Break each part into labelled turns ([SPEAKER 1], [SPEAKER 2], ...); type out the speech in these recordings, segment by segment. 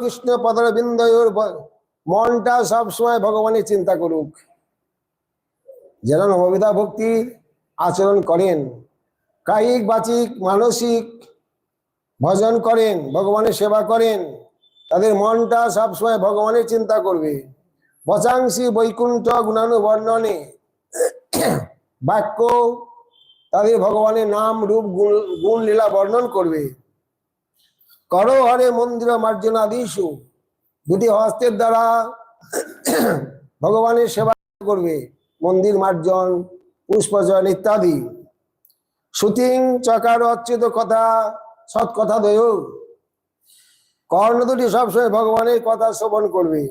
[SPEAKER 1] কৃষ্ণ পদর বিন্দয়ুর মনটা সবসময় ভগবানের চিন্তা করুক। যারা নববিধা ভক্তির আচরণ করেন। কায়িক, বাচিক, মানসিক ভজন করেন, ভগবানের সেবা করেন। তাদের মনটা সবসময় ভগবানের চিন্তা করবে। বচাংশী বৈকুণ্ঠ গুণানু বর্ণনে বাক্য তাদের ভগবানের নাম, রূপ, গুণ গুণ লীলা বর্ণন করবে। কর হরে মন্দির মার্জনা দিশু দুটি হস্তের দ্বারা ভগবানের সেবা করবে, মন্দির মার্জন পুষ্পচয়ন ইত্যাদি। শুটিং চকার অচ্যুত কথা, সৎ কথা দয় কর্ণ দুটি সবসময় ভগবানের কথা শ্রবণ করবে।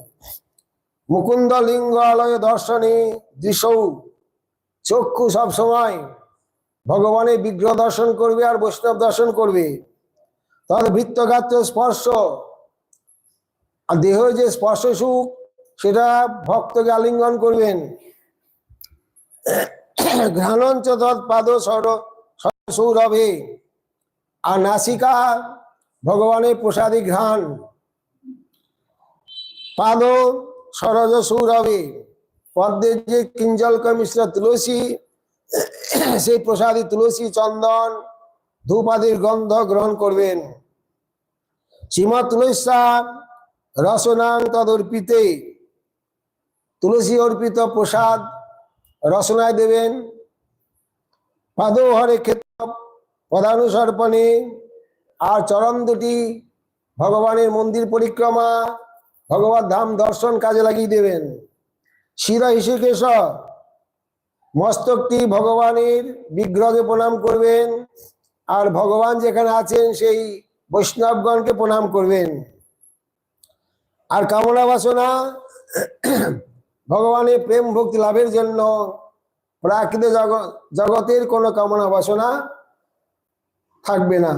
[SPEAKER 1] মুকুন্দ লিঙ্গ আলয় দর্শনে দৃশ্যৌ। চক্ষু সব সময় ভগবানের বিগ্রহ দর্শন করবে আর বৈষ্ণব দর্শন করবে। তাহলে বৃত্তঘাত স্পর্শ, আর দেহ যে স্পর্শ সুখ, সেটা ভক্তকে আলিঙ্গন করবেন। ঘ্রাণঞ্চ তৎ পাদ সর সৌরভে। আর নাসিকা ভগবানের প্রসাদী ঘ্রাণ। পাদ সরজ সৌরভে। পদ্মের যে কিঞ্জলক মিশ্র তুলসী, সেই প্রসাদী তুলসী চন্দন। ধূপাদির গন্ধ গ্রহণ করবেন। শ্রীমৎ তুলসা রসনাং তদর্পিতে তুলসী অর্পিত প্রসাদ রসনায় দেবেন। পাদহরে ক্ষেত্র পদানুসর্পণে আর চরণ দুটি ভগবানের মন্দির পরিক্রমা ভগবত ধাম দর্শন কাজে লাগিয়ে দেবেন। শিরা হিসেকেশ মস্তকটি ভগবানের বিগ্রহকে প্রণাম করবেন। আর ভগবান যেখানে আছেন, সেই বৈষ্ণবগণকে প্রণাম করবেন। আর কামনা বাসনা, ভগবানের প্রেম ভক্তি লাভের জন্য প্রাকৃত জগতের কোনো কামনা বাসনা থাকবে না।